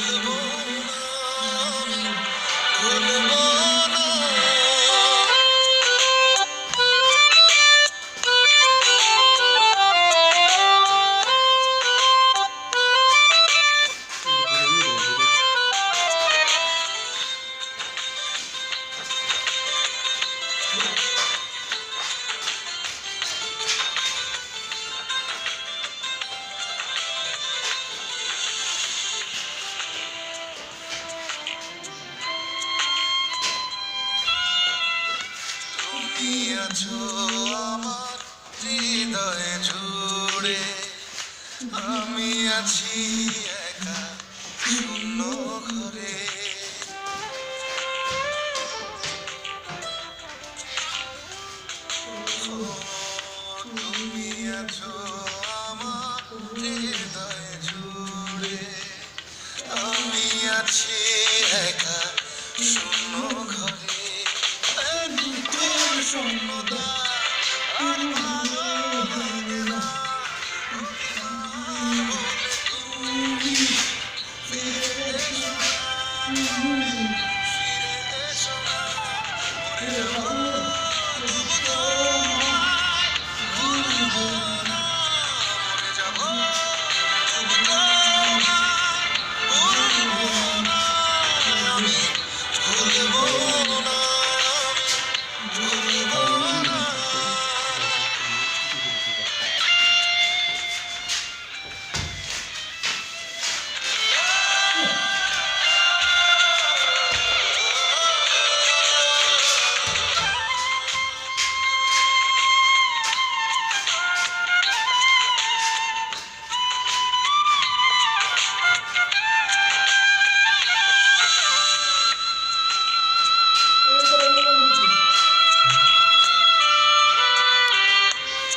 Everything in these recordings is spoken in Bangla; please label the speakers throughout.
Speaker 1: জীবন আমি দিয়াছো আমার হৃদয়ে জুড়ে। আমি আছি একা শূন্য ঘরে। তুমি আছো আমার হৃদয়ে জুড়ে। আমি আছি একা Uno, dos.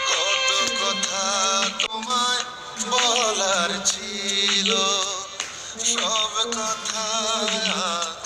Speaker 1: কত কথা তোমায় বলার ছিল সব কথা আজ